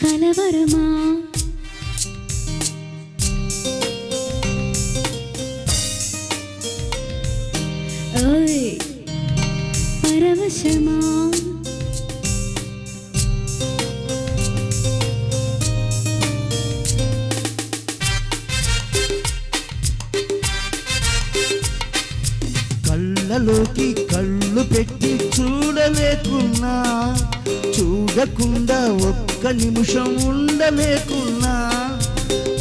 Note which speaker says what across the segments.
Speaker 1: கலவரமா? ஓய் பரவசமா?
Speaker 2: కళ్ళలోకి కళ్ళు పెట్టి చూడలేకున్నా చూడకుండా ఒక్క నిమిషం ఉండలేకున్నా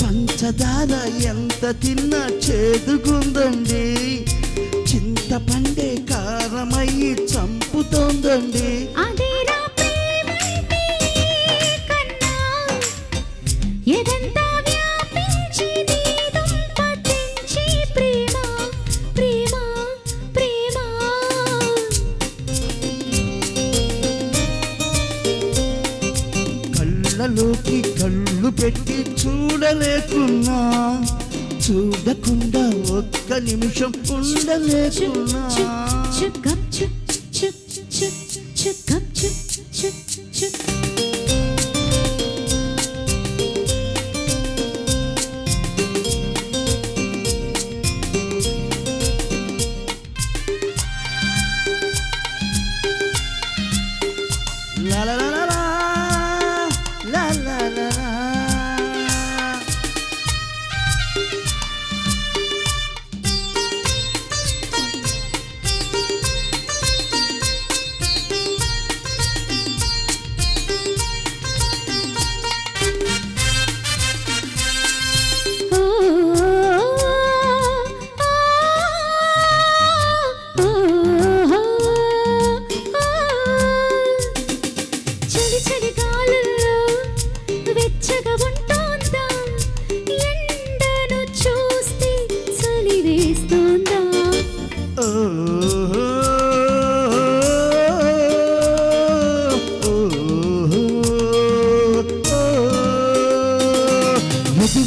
Speaker 2: పంచదార ఎంత తిన్నా చేదుకుందండి చింతపండే కారమయ్యి చంపుతోందండి. కళ్ళలోకి కళ్ళు పెట్టి చూడలేకున్నా చూడకుండా ఒక్క నిమిషం ఉండలేకున్నా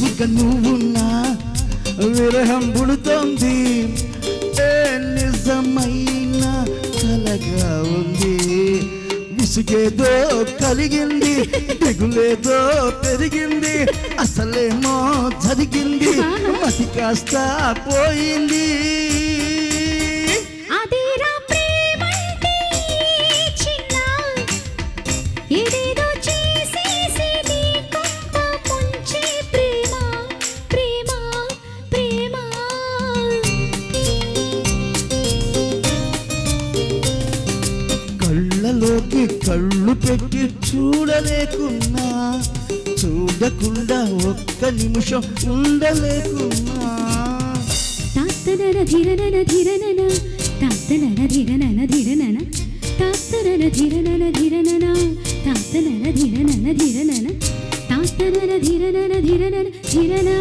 Speaker 2: ఎదుగుక నువ్వున్నా విరహం పుడుతోంది. నిజమైన కలగా ఉంది. విసుగేదో కలిగింది దిగులేదో పెరిగింది. అసలేమో జరిగింది మతి కాస్త పోయింది. కళ్ళు పెట్టి చూడలేకున్నా చూడకుండా ఒక్క నిమిషం ఉండలేకున్నా.
Speaker 1: తాత్తనన ధిరనన ధిరనన తాత్తనన ధిరనన ధిరనన తాత్తనన ధిరనన ధిరనన తాత్తనన ధిరనన ధిరనన తాత్తనన ధిరనన ధిరనన ధిరనా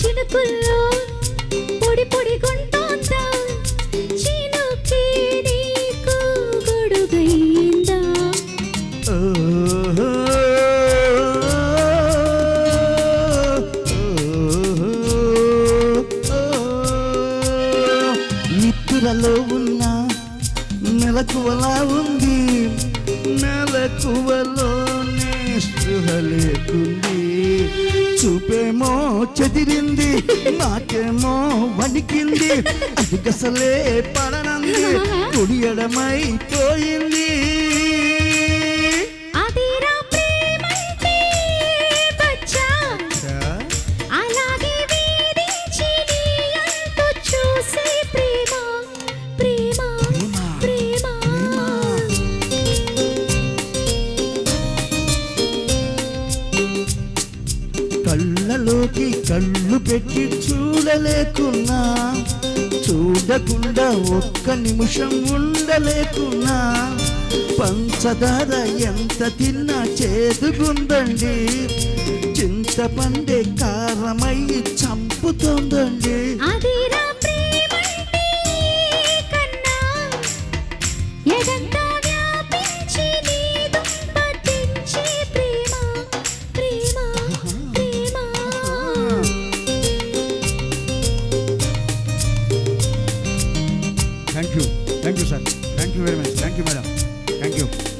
Speaker 1: చినుకుల్లో పొడి పొడి గుంటోందా? చినుకే నీకు గొడుగైందా?
Speaker 2: నిద్రలో ఉన్న మెలకువలా ఉంది. మెలకువలోనే స్పృహ లేకుంది. చూపేమో చెదిరింది నాకేమో వణికింది అది గసలే పడనంది కుడియడమైపోయింది పెట్టి చూడలేకున్నా చూడకుండా ఒక్క నిమిషం ఉండలేకున్నా పంచదార ఎంత తిన్నా చేదుగుందండి. చింతపండే కారమై చంపుతోందండి.
Speaker 3: Thank you, sir. Thank you very much. Thank you, madam. Thank you.